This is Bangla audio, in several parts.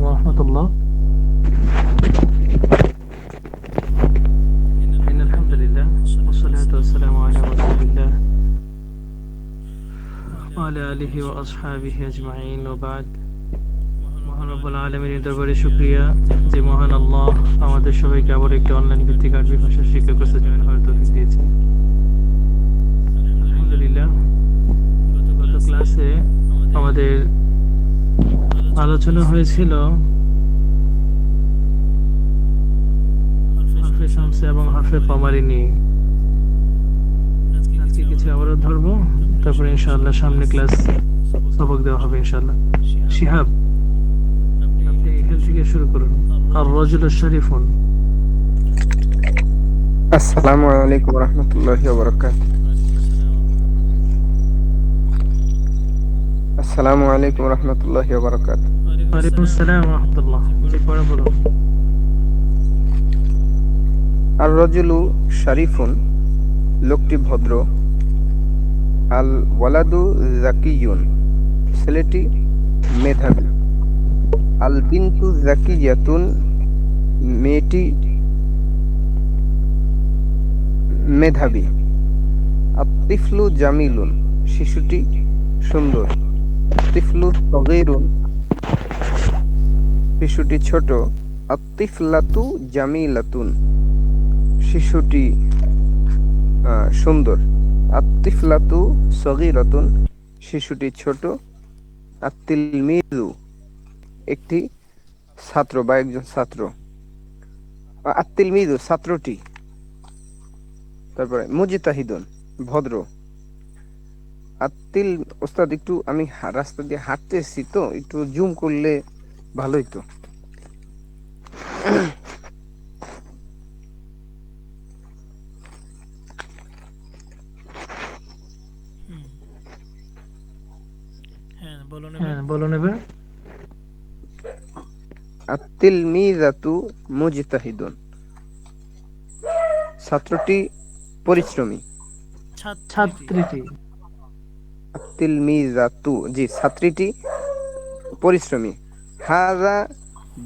عليكم ورحمة الله إن الحمد لله والصلاة والسلام على رسول الله وعلى آله وأصحابه أجمعين وبعد মহান রব্বুল আলমীর দরবারে শুক্রিয়া যে মহান আল্লাহ আমাদের সবাইকে আবার একটি অনলাইন ভিত্তিক আরবি ভাষার শিক্ষা কোর্সে জয়েন হওয়ার তৌফিক দিয়েছেন আলহামদুলিল্লাহ গত ক্লাসে আমাদের আলোচনা হয়েছিল হারফে শামসে এবং হারফে পামারি নিয়ে। আজকে কিছু আবারও ধরবো। তারপরে ইনশাআল্লাহ সামনে ক্লাস সবক দেওয়া হবে ইনশাআল্লাহ। শিহাব। আপনি এখান থেকে শুরু করুন। আর রজুল শরীফুন আসসালামু আলাইকুম রহমতুল্লাহি ওবরাকাত আসসালামু আলাইকুম রহমতুল্লাহি ওবরাকাত ওয়ালাইকুম আসসালাম রহমতুল্লাহ। জি পড়া বলুন। আর রজুলু শরীফুন লোকটি ভদ্র। আল ওয়ালাদু জাকিয়ুন ছেলেটি মেধাবী। আল বিন্তু জাকিয়াতুন মেয়েটি মেধাবী। আতিফলু জামিলুন শিশুটি সুন্দর। আতিফলু সগীরুন শিশুটি ছোট আতিফলাতু জামিলাতুন। শিশুটি সুন্দর আতিফলাতু সগীরাতুন। শিশুটি ছোট আতিলমিজু একটি ছাত্র বা একজন ছাত্র। আতিলমিজু ছাত্রটি। তারপরে মুজিতাহিদুন, ভদ্র। আত্তিল ওস্তাদ একটু আমি রাস্তা দিয়ে হাঁটতেছি তো একটু জুম করলে ভালোই তো হ্যাঁ হ্যাঁ মিজাতু মুজিতাহিদুন। ছাত্রটি পরিশ্রমী। ছাত্রীটি। আত্তিল মিজাতু জি ছাত্রীটি পরিশ্রমী। হাজা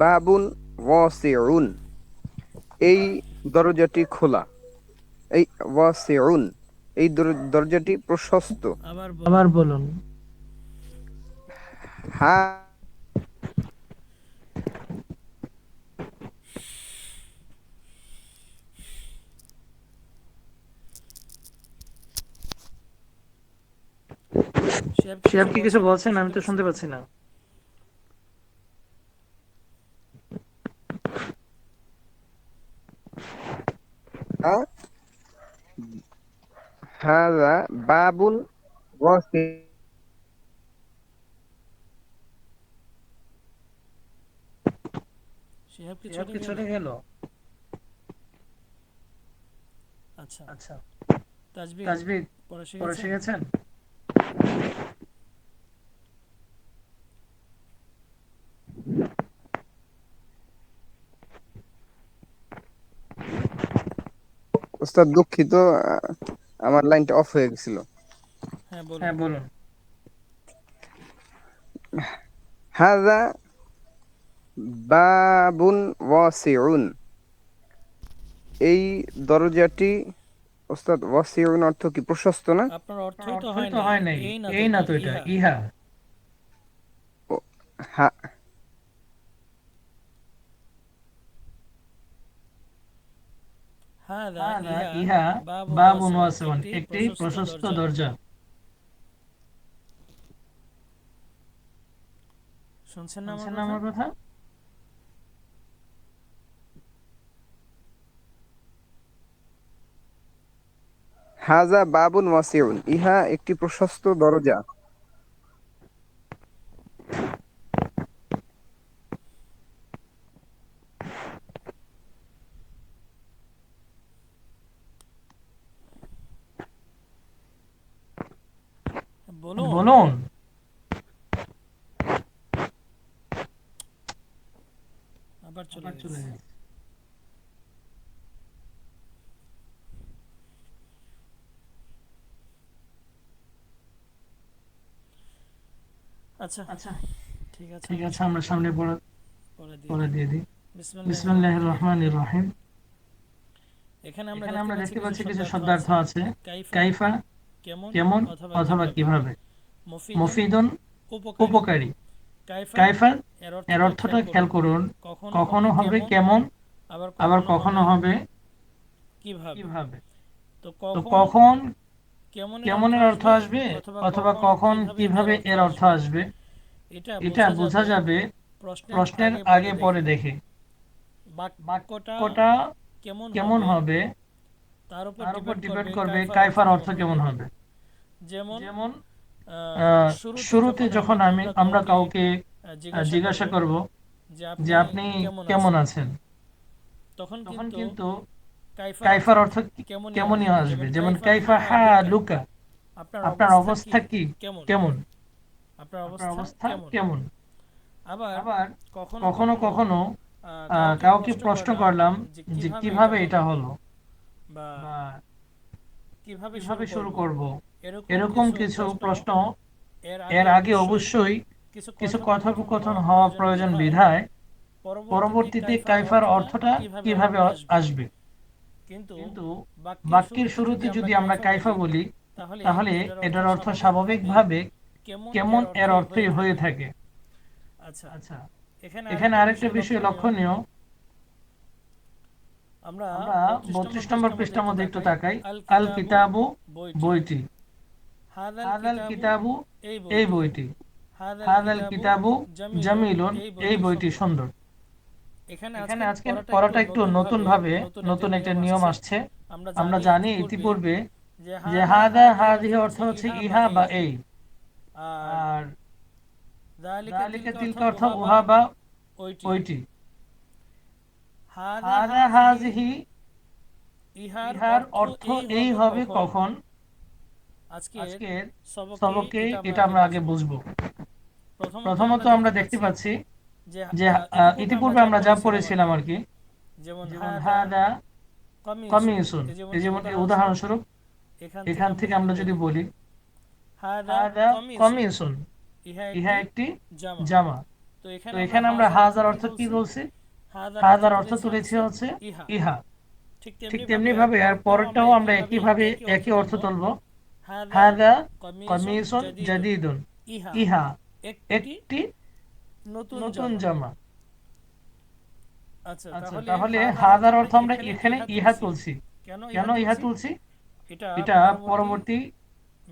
বাবুন ওয়াসিউন এই দরজাটি খোলা। এই ওয়াসিউন এই দরজাটি প্রশস্ত। আবার বলুন। হা শিহাব কি কিছু বলছেন আমি তো শুনতে পাচ্ছি না। হাজা বাবুন ওয়াসি শিহাব কি চলে গেল? আচ্ছা। আচ্ছা। তাজবি পড়া শিখেছেন ওস্তাদ দুঃখিত আমার লাইনটা অফ হয়ে গেছিল। হ্যাঁ বলুন। হ্যাঁ হাজা বাবুন ওয়াসিউন। এই দরজাটি ওস্তাদ ওয়াসিউন অর্থ কি প্রশস্ত না? আপনার অর্থই তো হয় হয় না এই না তো এটা ইহা। হা- হাদা হাদা ইহা বাবুন ওয়াসিউন, একটি প্রশস্ত দরজা। শুনছেন না আমার কথা? হাজা বাবুন ওয়াসিউন ইহা একটি প্রশস্ত দরজা বলুন বলুন আবার চলে আবার চলে গেছে গেছে আচ্ছা। আচ্ছা। ঠিক আছে। ঠিক আছে আমরা সামনে পড়া দিয়ে দিই। বিসমিল্লাহির রহমানির রহিম। এখানে আমরা দেখতে পাচ্ছি কিছু শব্দার্থ আছে। কাইফা কেমন কেমন অথবা কীভাবে? মুফিদুন উপকারী। কাইফা কাইফা এর অর্থটা খেয়াল করুন। কখনো হবে কেমন আবার আবার কখনো হবে কীভাবে? কীভাবে? তো কখন কেমনের অর্থ আসবে অথবা কখন কীভাবে এর অর্থ আসবে? এটা বোঝা যাবে প্রশ্নের আগে পরে দেখে। বাক্যটা কেমন হবে? তার উপর ডিপেন্ড করবে কাইফার অর্থ কেমন হবে? যেমন শুরুতে যখন আমি আমরা কাউকে জিজ্ঞাসা করব যে আপনি কেমন আছেন? তখন কিন্তু কাইফার অর্থ কেমনই আসবে। যেমন কাইফা হা হা লুকা। আপনার অবস্থা কি? কেমন? আপনার অবস্থা কেমন? আবার কখনো কখনো কাউকে প্রশ্ন করলাম যে কীভাবে এটা হলো বা কীভাবে শুরু করব? এরকম কিছু প্রশ্ন এর আগে অবশ্যই কিছু কিছু কথোপকথন হওয়া প্রয়োজন বিধায় পরবর্তীতে কাইফার অর্থটা কীভাবে আসবে? কিন্তু বাক্যের শুরুতে যদি আমরা কাইফা বলি তাহলে এটার অর্থ স্বাভাবিকভাবে কেমন এর অর্থই হয়ে থাকে। আচ্ছা আচ্ছা। এখানে আরেকটা বিষয় লক্ষণীয়। আমরা বত্রিশ নম্বর পৃষ্ঠার মধ্যে একটু তাকাই। আল কিতাবু বইটি। হাদাল কিতাবু এই এই বইটি। হাদাল কিতাবু জামিলুন এই বইটি সুন্দর। এখানে আজকে পড়াটা একটু নতুন ভাবে নতুন একটা নিয়ম আসছে। আমরা জানি ইতিপূর্বে যে হাদা হাদিহি অর্থ হচ্ছে ইহা বা এই। আর দালিকা তিলকা অর্থ উহা বা ওইটি। হাদা হাজিহি ইহার অর্থ এই হবে কখন? আজকে আজকের সবকে এটা আমরা আগে বুঝব। প্রথমত আমরা দেখতে পাচ্ছি যে ইতিপূর্বে আমরা যা পড়েছিলাম আর কি যেমন হাদা এই যেমন উদাহরণস্বরূপ এখান থেকে আমরা যদি বলি হাদা কমিউসুন ইহা একটি জামা। তো এখানে আমরা হাজার অর্থ কি বলছি হাজার অর্থ তুলেছি হচ্ছে ইহা। ঠিক ঠিক তেমনি ভাবে আর পরেরটাও আমরা একই ভাবে একই অর্থ তুলবো। হাদা কমিউসুন জাদিদুন। ইহা একটি নতুন জামা। আচ্ছা আচ্ছা তাহলে হাজার অর্থ আমরা এখানে ইহা তুলছি। কেন ইহা তুলছি? এটা পরবর্তী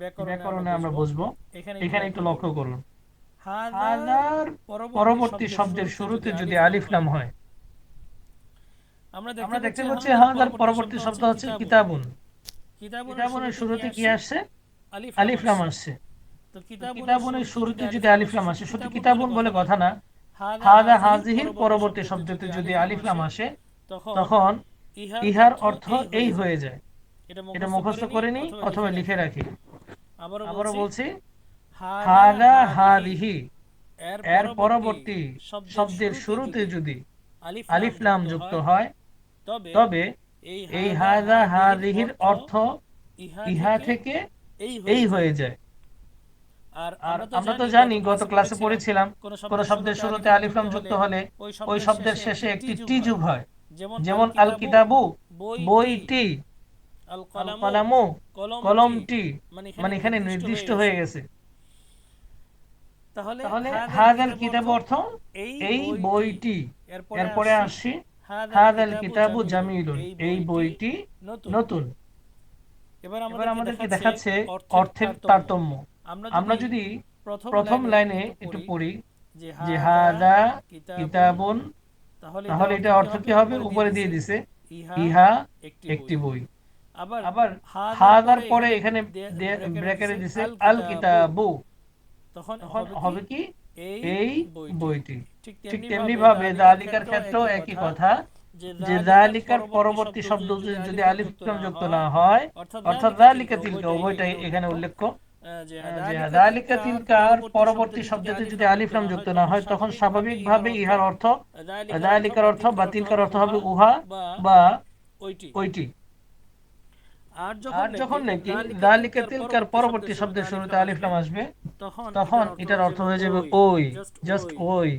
ব্যাকরণে আমরা বুঝব। এখানে একটু লক্ষ্য করুন। হাজার পরবর্তী শব্দের শুরুতে যদি আলিফ লাম হয়। আমরা দেখতে পাচ্ছি হাজার পরবর্তী শব্দ হচ্ছে কিতাবুন। কিতাবুনের শুরুতে কি আসছে? আলিফ লাম আসছে। কিতাবুনের শুরুতে যদি আলিফ লাম আসে শুধু কিতাবুন বলে কথা না হাদা হাজিহির পরবর্তী শব্দতে যদি আলিফ লাম আসে তখন ইহার অর্থ এই হয়ে যায়। এটা মুখস্থ করে নি অথবা লিখে রাখি। আবারও বলছি হাদা হাদিহি। এর পরবর্তী শব্দের শুরুতে যদি আলিফ লাম যুক্ত হয় তবে এই হাদা হাদিহির অর্থ ইহা থেকে এই হয়ে যায়। আর আমরা তো জানি গত ক্লাসে পড়েছিলাম কোন শব্দের শুরুতে আলিফ লাম যুক্ত হলে ওই শব্দের শেষে একটি টি যুগ হয়। যেমন আল কিতাবু বইটি আল কলামু কলামু কলমটি মানে মানে এখানে নির্দিষ্ট হয়ে গেছে। তাহলে হাদাল কিতাব অর্থ এই বইটি এরপরে আসছি হাদাল কিতাবু জামিলুন এই বইটি নতুন। এবার এবার আমাদেরকে দেখাচ্ছে অর্থের তারতম্য। আমরা যদি প্রথম লাইনে একটু পড়ি যে হাদা কিতাবুন তাহলে এটা অর্থ কি হবে? উপরে দিয়ে দিছে ইহা একটি বই। আবার হাদার পরে এখানে ব্র্যাকেটে দিছে আল কিতাবু তখন হবে কি? এই বইটি। ঠিক ঠিক তেমনি ভাবে দালিকার ক্ষেত্রেও একই কথা যে দালিকার পরবর্তী শব্দ যদি- আলিফ যুক্ত না হয় অর্থাৎ দালিকা তিলকা উভয়টাই এখানে উল্লেখ্য। পরবর্তী শব্দতে যদি আলিফ লাম যুক্ত না হয় তখন স্বাভাবিকভাবে ইহার অর্থ অর্থ বা তিলকার অর্থ হবে উহা বা ওইটি। আর যখন নাকি দালিকা তিলকার পরবর্তী শব্দের শুরুতে আলিফ লাম আসবে তখন এটার অর্থ হয়ে যাবে ওই জাস্ট ওই।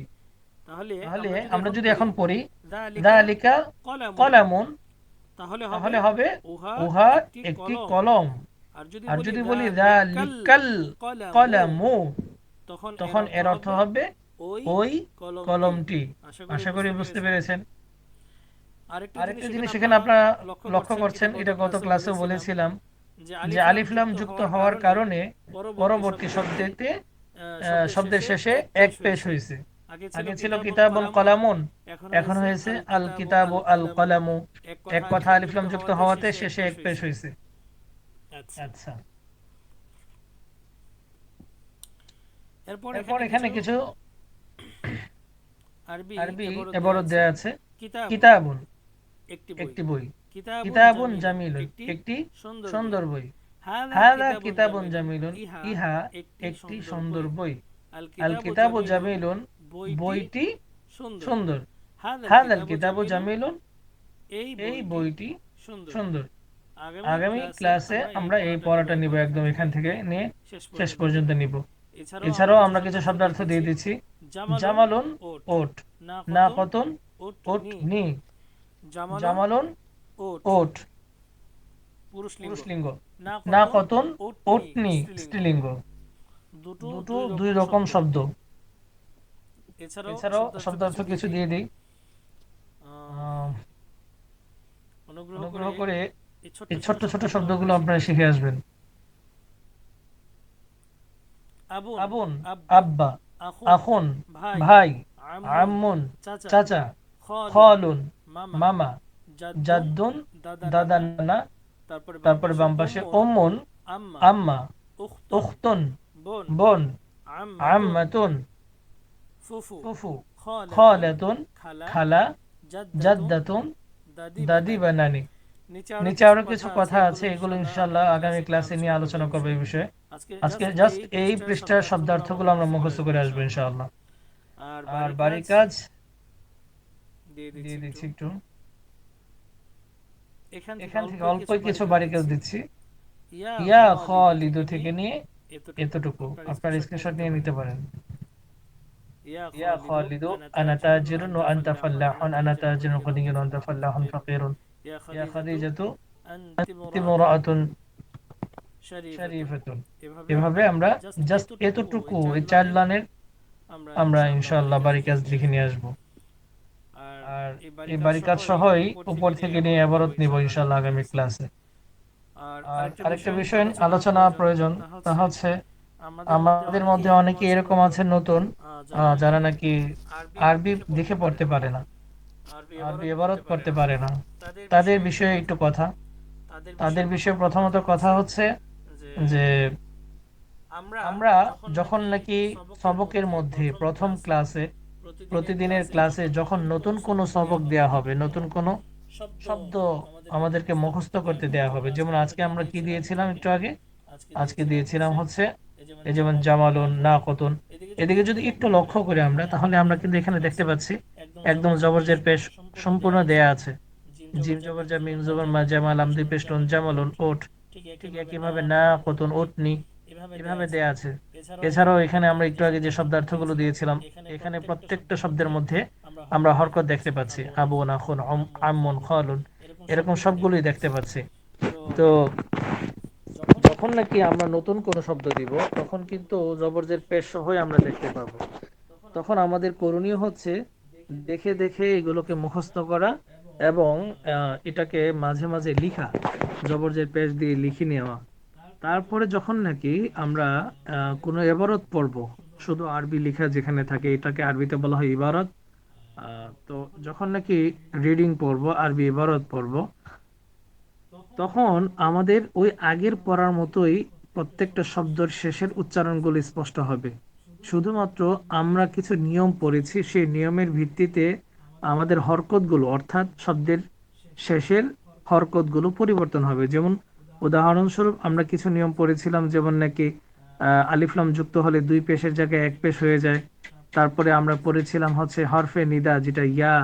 তাহলে আমরা যদি এখন পড়ি দালিকা কলামুন তাহলে হবে উহা একটি কলম। আর যদি বলি দালিকাল কলামু তখন এর অর্থ হবে ওই কলমটি। আশা করি বুঝতে পেরেছেন। আরেকটা জিনিস এখানে আপনারা লক্ষ্য করছেন এটা গত ক্লাসেও বলেছিলাম যে আলিফ লাম যুক্ত হওয়ার কারণে পরবর্তী শব্দেতে শব্দের শেষে এক পেশ হয়েছে। আগে ছিল কিতাবুন কলামুন এখন হয়েছে আল কিতাব আল কলামু। এক কথা আলিফ লাম যুক্ত হওয়াতে শেষে এক পেশ হয়েছে। আচ্ছা। আচ্ছা। এরপর এরপর এখানে কিছু আরবি আরবি এবারত এবারত দেয়া দেয়া আছে। আছে। কিতাবুন। একটি একটি বই। বই। কিতাবুন কিতাবুন জামিলুন জামিলুন একটি সুন্দর বই। হাদা হাদা কিতাবুন জামিলুন ইহা একটি সুন্দর সুন্দর বই। বই। আল আল কিতাবু জামিলুন বইটি বইটি সুন্দর। হাদাল কিতাবু জামিলুন এই বইটি বইটি সুন্দর। সুন্দর। আগামী ক্লাসে আমরা এই পড়াটা নিব। একদম এখান থেকে নিয়ে শেষ পর্যন্ত। নিব। এছাড়াও আমরা কিছু শব্দার্থ দিয়ে দিচ্ছি। জামালুন ওট। ওট। না না কতন ওট ওট নি। নি। জামালুন ওট। ওট। পুরুষলিঙ্গ। না না কতন কতন ওটনি স্ত্রীলিঙ্গ। দুটো দুটো দুই রকম শব্দ। এছাড়াও শব্দার্থ কিছু দিয়ে দিই। অনুগ্রহ করে এই ছোট্ট ছোট্ট শব্দগুলো আপনারা শিখে আসবেন। আবুন আবুন আব্বা, আখুন ভাই আম্মুন চাচা খালুন মামা জাদ্দুন দাদা নানা, তারপরে বাম পাশে উম্মুন আম্মা উখতুন বোন বোন আম্মাতুন ফুফু ফুফু খালাতুন খালা জাদ্দাতুন জাদ্দাতুন দাদি দাদি বা নানি নিচে আরও কিছু কথা আছে এগুলো ইনশাআল্লাহ আগামী ক্লাসে নিয়ে আলোচনা করব এই বিষয়ে। আজকে জাস্ট এই পৃষ্ঠার শব্দার্থগুলো আমরা মুখস্থ করে আসব ইনশাআল্লাহ। আর বাড়ির কাজ? দিয়ে দিচ্ছি একটু। এখান থেকে অল্প কিছু বাড়ি কাজ দিচ্ছি। ইয়া ইয়া খালিদু থেকে নিয়ে এতটুকু আপনার স্ক্রিনশট নিয়ে নিতে পারেন। ইয়া ইয়া খালিদু আনা তাজিরুন ওয়া আনতা ফাল্লাহুন আনা তাজিরুন গনিয়ুন ওয়া আনতা ফাল্লাহুন ফাকিরুন। ইয়া খাদিজাতু আনতি মুরাআতুন শরীফ শরীফাতুন এভাবে আমরা জাস্ট এতটুকু এই চার লাইনের আমরা ইনশাআল্লাহ বাড়ি কাজ লিখে নিয়ে আসব। আর এই বাড়ি কাজ সহই উপর থেকে নিয়ে এবারত নিব ইনশাআল্লাহ আগামী ক্লাসে। আর আরেকটা বিষয় আলোচনা প্রয়োজন তা হচ্ছে আমাদের মধ্যে অনেকে এরকম আছে। নতুন যারা নাকি আরবি দেখে পড়তে পারে না। আরবি এবারত করতে পারে না। তাদের বিষয়ে একটু কথা। তাদের বিষয়ে প্রথমত কথা হচ্ছে যে আমরা যখন নাকি সবকের মধ্যে প্রথম ক্লাসে প্রতিদিনের ক্লাসে যখন নতুন কোনো সবক দেয়া হবে নতুন কোনো শব্দ আমাদেরকে মুখস্থ করতে দেয়া হবে। যেমন আজকে আমরা কি দিয়েছিলাম একটু আগে? আজকে দিয়েছিলাম হচ্ছে এই যেমন জামালুন না কতন এদিকে যদি একটু লক্ষ্য করি আমরা, তাহলে আমরা কিন্তু এখানে দেখতে পাচ্ছি একদম জবরজের পেশ সম্পূর্ণ দেয়া আছে। জিম জবর জা মিম জবর মা জামাল, আমদি পেশ জামালুন, ওট, ঠিক একইভাবে না কতন ওটনি, এভাবে দেয়া আছে। এছাড়াও এখানে আমরা একটু আগে যে শব্দার্থগুলো দিয়েছিলাম, এখানে প্রত্যেকটা শব্দের মধ্যে আমরা হরকত দেখতে পাচ্ছি। আবুন আখুন আম- আম্মুন, খালুন, এরকম সবগুলোই দেখতে পাচ্ছি। তো যখন নাকি আমরা নতুন কোনো শব্দ দিব, তখন কিন্তু জবরজের পেশ সহই আমরা দেখতে পাবো। তখন আমাদের করণীয় হচ্ছে দেখে দেখে এগুলোকে মুখস্থ করা এবং এটাকে মাঝে মাঝে লিখা, জবরজের পেশ দিয়ে লিখে নেওয়া। তারপরে যখন নাকি আমরা কোনো এবারত পড়ব, শুধু আরবি লেখা যেখানে থাকে, এটাকে আরবিতে বলা হয় ইবারত তো যখন নাকি রিডিং পড়ব, আরবি ইবারত পড়ব তখন আমাদের ওই আগের পড়ার মতোই প্রত্যেকটা শব্দের শেষের উচ্চারণগুলো স্পষ্ট হবে। শুধুমাত্র আমরা কিছু নিয়ম পড়েছি, সেই নিয়মের ভিত্তিতে আমাদের হরকতগুলো, অর্থাৎ শব্দের শেষের হরকতগুলো পরিবর্তন হবে। যেমন উদাহরণস্বরূপ আমরা কিছু নিয়ম পড়েছিলাম, যেমন নাকি আলিফলাম যুক্ত হলে দুই পেশের জায়গায় এক পেশ হয়ে যায়। তারপরে আমরা পড়েছিলাম হচ্ছে হরফে নিদা, যেটা ইয়া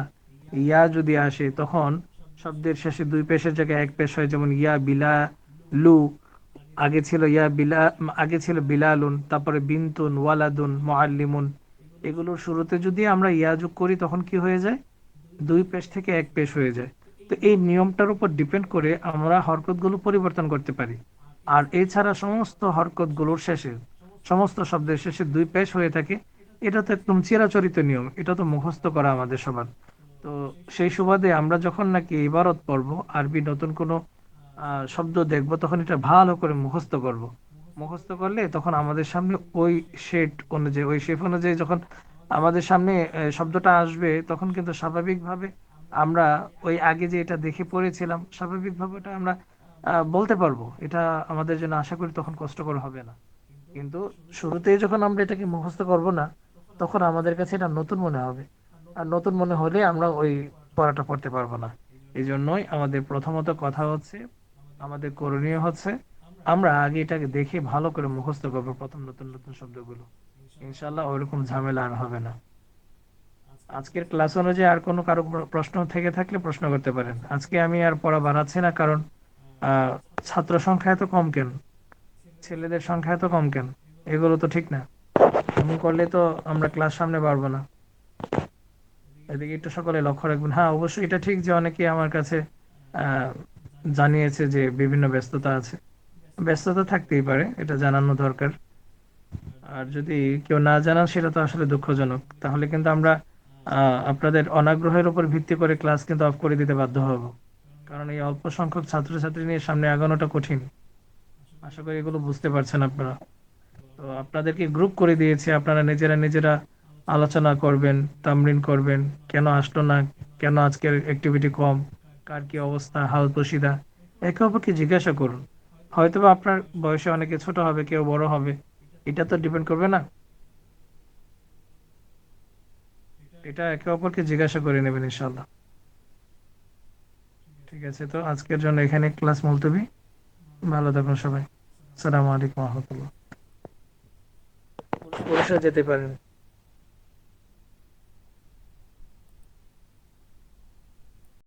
ইয়া যদি আসে তখন শব্দের শেষে দুই পেশের জায়গায় এক পেশ হয়, যেমন ইয়া বিলা লু আগে ছিল ইয়া বিলা, আগে ছিল বিলালুন, তারপরে বিনতুন, ওয়ালাদুন, মুআল্লিমুন। এগুলোর শুরুতে যদি আমরা ইয়া যোগ করি, তখন কি হয়ে যায়? দুই পেশ থেকে এক পেশ হয়ে যায়। তো এই নিয়মটার উপর ডিপেন্ড করে আমরা হরকতগুলো পরিবর্তন করতে পারি। আর এছাড়া সমস্ত হরকতগুলোর শেষে, সমস্ত শব্দের শেষে দুই পেশ হয়ে থাকে। এটা তো একদম চিরাচরিত নিয়ম, এটা তো মুখস্থ করা আমাদের সবার। তো সেই সুবাদে আমরা যখন নাকি ইবারত পড়ব, আরবি নতুন কোনো শব্দ দেখব, তখন এটা ভালো করে মুখস্থ করব। মুখস্থ করলে তখন আমাদের সামনে ওই শেড অনুযায়ী, ওই শেপ অনুযায়ী যখন আমাদের সামনে শব্দটা আসবে, তখন কিন্তু স্বাভাবিকভাবে আমরা ওই আগে যে এটা দেখে পড়েছিলাম স্বাভাবিকভাবে ওটা আমরা বলতে পারব। এটা আমাদের জন্য আশা করি তখন কষ্টকর হবে না। কিন্তু শুরুতেই যখন আমরা এটাকে মুখস্থ করব না, তখন আমাদের কাছে এটা নতুন মনে হবে। আর নতুন মনে হলে আমরা ওই পড়াটা পড়তে পারব না। এই জন্যই আমাদের প্রথমত কথা হচ্ছে, আমাদের করণীয় হচ্ছে, আমরা আগে এটাকে দেখে ভালো করে মুখস্থ করব প্রথম নতুন নতুন শব্দগুলো। ইনশাল্লাহ ওইরকম ঝামেলা আর হবে না। আজকের ক্লাস অনুযায়ী আর কোনো কারও প্রশ্ন থেকে থাকলে প্রশ্ন করতে পারেন। আজকে আমি আর পড়া বাড়াচ্ছি না কারণ ছাত্র সংখ্যা এত কম কেন? ছেলেদের সংখ্যা এত কম কেন? এগুলো তো ঠিক না। এমন করলে তো আমরা ক্লাস সামনে পারব না। এদিকে একটু সকলে লক্ষ্য রাখবেন। হ্যাঁ অবশ্যই এটা ঠিক যে অনেকে আমার কাছে জানিয়েছে যে বিভিন্ন ব্যস্ততা আছে। ব্যস্ততা থাকতেই পারে, এটা জানানো দরকার। আর যদি কেউ না জানান, সেটা তো আসলে দুঃখজনক। তাহলে কিন্তু আমরা আপনাদের অনাগ্রহের উপর ভিত্তি করে ক্লাস কিন্তু অফ করে দিতে বাধ্য হব। কারণ এই অল্প সংখ্যক ছাত্রছাত্রী নিয়ে সামনে আগানোটা কঠিন। আশা করি এগুলো বুঝতে পারছেন আপনারা। তো আপনাদেরকে গ্রুপ করে দিয়েছি, আপনারা নিজেরা নিজেরা আলোচনা করবেন, তামরিন করবেন, কেন আসলো না, কেন আজকের অ্যাক্টিভিটি কম, কার কি অবস্থা, হাল তসিদা একে অপরকে জিজ্ঞাসা করুন। হয়তোবা আপনার বয়সে অনেকে ছোট হবে, কেউ বড় হবে, এটা তো ডিপেন্ড করবে না। এটা একে অপরকে জিজ্ঞাসা করে নেবেন ইনশাল্লাহ ঠিক আছে তো, আজকের জন্য এখানে ক্লাস মুলতবি। ভালো থাকুন সবাই। আসসালামু আলাইকুম রহমতুল্লাহ। যেতে পারেন।